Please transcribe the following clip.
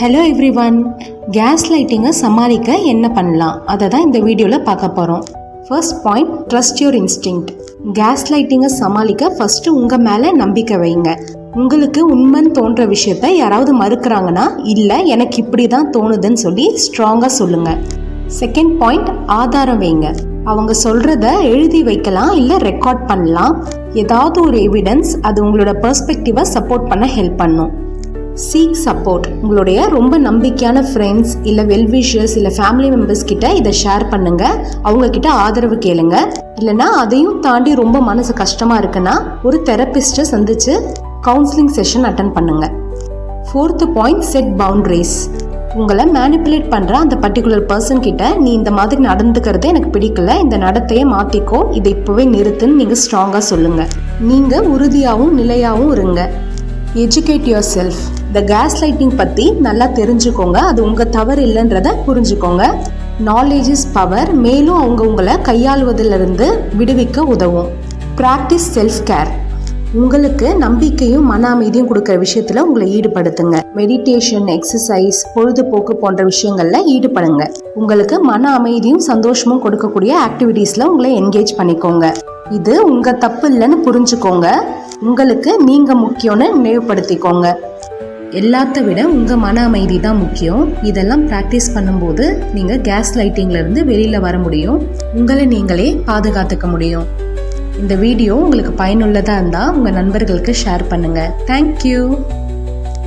Hello everyone gas லைட்டிங்கை சமாளிக்க என்ன பண்ணலாம்? அதை தான் இந்த வீடியோவில் பார்க்க போகிறோம் first point trust your instinct gas லைட்டிங்கை சமாளிக்க ஃபஸ்ட்டு உங்கள் மேலே நம்பிக்கை வைங்க. உங்களுக்கு உண்மைன்னு தோன்ற விஷயத்த யாராவது மறுக்கிறாங்கன்னா இல்லை எனக்கு இப்படி தான் தோணுதுன்னு சொல்லி ஸ்ட்ராங்காக சொல்லுங்கள் செகண்ட் பாயிண்ட் ஆதாரம் வைங்க. அவங்க சொல்கிறத எழுதி வைக்கலாம் இல்லை ரெக்கார்ட் பண்ணலாம். ஏதாவது ஒரு எவிடன்ஸ் அது உங்களோட பர்ஸ்பெக்டிவை சப்போர்ட் பண்ண ஹெல்ப் பண்ணும். சீக் சப்போர்ட் உங்களுடைய ரொம்ப நம்பிக்கையான ஃப்ரெண்ட்ஸ் இல்லை வெல்விஷர்ஸ் இல்லை ஃபேமிலி மெம்பர்ஸ் கிட்ட இதை ஷேர் பண்ணுங்க. அவங்க கிட்ட ஆதரவு கேளுங்க. இல்லைன்னா அதையும் தாண்டி ரொம்ப மனசு கஷ்டமா இருக்குன்னா ஒரு தெரப்பிஸ்ட்டை சந்திச்சு கவுன்சிலிங் செஷன் அட்டன் பண்ணுங்க. ஃபோர்த்து பாயிண்ட் செட் பவுண்டரிஸ் உங்களை மேனிப்புலேட் பண்ணுற அந்த பர்டிகுலர் பர்சன் கிட்ட நீ இந்த மாதிரி நடந்துக்கிறது எனக்கு பிடிக்கல இந்த நடத்தையை மாற்றிக்கோ இதை இப்போவே நிறுத்துன்னு நீங்கள் ஸ்ட்ராங்காக சொல்லுங்கள் நீங்கள் உறுதியாகவும் நிலையாகவும் இருங்க. எஜுகேட் யுவர் செல்ஃப் இந்த கேஸ் லைட்டிங் பற்றி நல்லா தெரிஞ்சுக்கோங்க. அது உங்கள் தவறு இல்லைன்றத புரிஞ்சுக்கோங்க. நாலேஜ் இஸ் பவர் மேலும் அவங்க உங்களை கையாளுவதிலிருந்து விடுவிக்க உதவும். ப்ராக்டிஸ் செல்ஃப் கேர் உங்களுக்கு நம்பிக்கையும் மன அமைதியும் கொடுக்குற விஷயத்தில் உங்களை ஈடுபடுத்துங்க. மெடிடேஷன் எக்ஸசைஸ் பொழுதுபோக்கு போன்ற விஷயங்களில் ஈடுபடுங்க. உங்களுக்கு மன அமைதியும் சந்தோஷமும் கொடுக்கக்கூடிய ஆக்டிவிட்டீஸில் உங்களை என்கேஜ் பண்ணிக்கோங்க. இது உங்கள் தப்பு இல்லைன்னு புரிஞ்சுக்கோங்க. உங்களுக்கு நீங்கள் முக்கியம்னு நினைவுபடுத்திக்கோங்க. எல்லாத்த விட உங்கள் மன அமைதி தான் முக்கியம். இதெல்லாம் ப்ராக்டிஸ் பண்ணும்போது நீங்கள் கேஸ் லைட்டிங்லேருந்து வெளியில் வர முடியும். உங்களை நீங்களே பாதுகாத்துக்க முடியும். இந்த வீடியோ உங்களுக்கு பயனுள்ளதாக இருந்தால் உங்கள் நண்பர்களுக்கு ஷேர் பண்ணுங்கள் தேங்க்யூ